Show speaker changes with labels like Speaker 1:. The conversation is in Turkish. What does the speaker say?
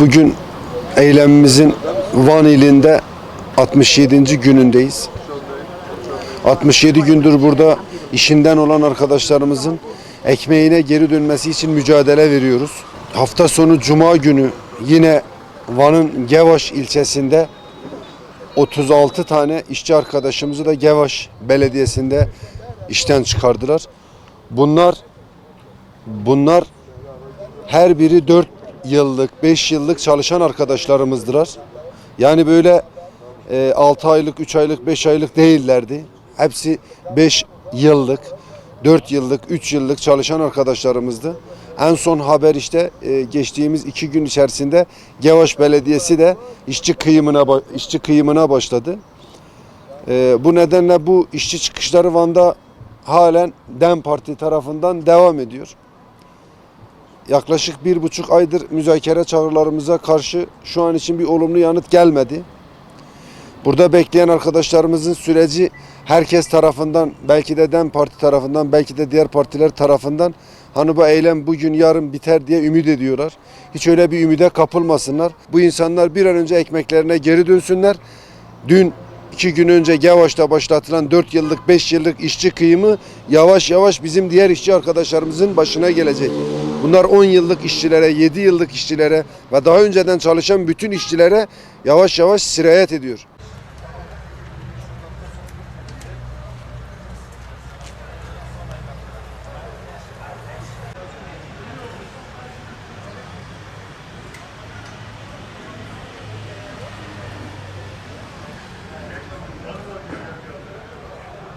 Speaker 1: Bugün eylemimizin Van ilinde 67. günündeyiz. 67 gündür burada işinden olan arkadaşlarımızın ekmeğine geri dönmesi için mücadele veriyoruz. Hafta sonu Cuma günü yine Van'ın Gevaş ilçesinde 36 tane işçi arkadaşımızı da Gevaş Belediyesi'nde işten çıkardılar. Bunlar bunlar her biri 4 yıllık, 5 yıllık çalışan arkadaşlarımızdılar. Yani böyle 6 aylık, 3 aylık, 5 aylık değillerdi. Hepsi 5 yıllık, 4 yıllık, 3 yıllık çalışan arkadaşlarımızdı. En son haber işte e, geçtiğimiz iki gün içerisinde Gevaş Belediyesi de işçi kıyımına işçi kıyımına başladı. E, bu nedenle bu işçi çıkışları Van'da halen DEM Parti tarafından devam ediyor. Yaklaşık bir buçuk aydır müzakere çağrılarımıza karşı şu an için bir olumlu yanıt gelmedi. Burada bekleyen arkadaşlarımızın süreci herkes tarafından, belki de DEM Parti tarafından, belki de diğer partiler tarafından hani bu eylem bugün yarın biter diye ümit ediyorlar. Hiç öyle bir ümide kapılmasınlar. Bu insanlar bir an önce ekmeklerine geri dönsünler. Dün iki gün önce Gevaş'ta başlatılan 4 yıllık 5 yıllık işçi kıyımı yavaş yavaş bizim diğer işçi arkadaşlarımızın başına gelecek. Bunlar 10 yıllık işçilere, 7 yıllık işçilere ve daha önceden çalışan bütün işçilere yavaş yavaş sirayet ediyor.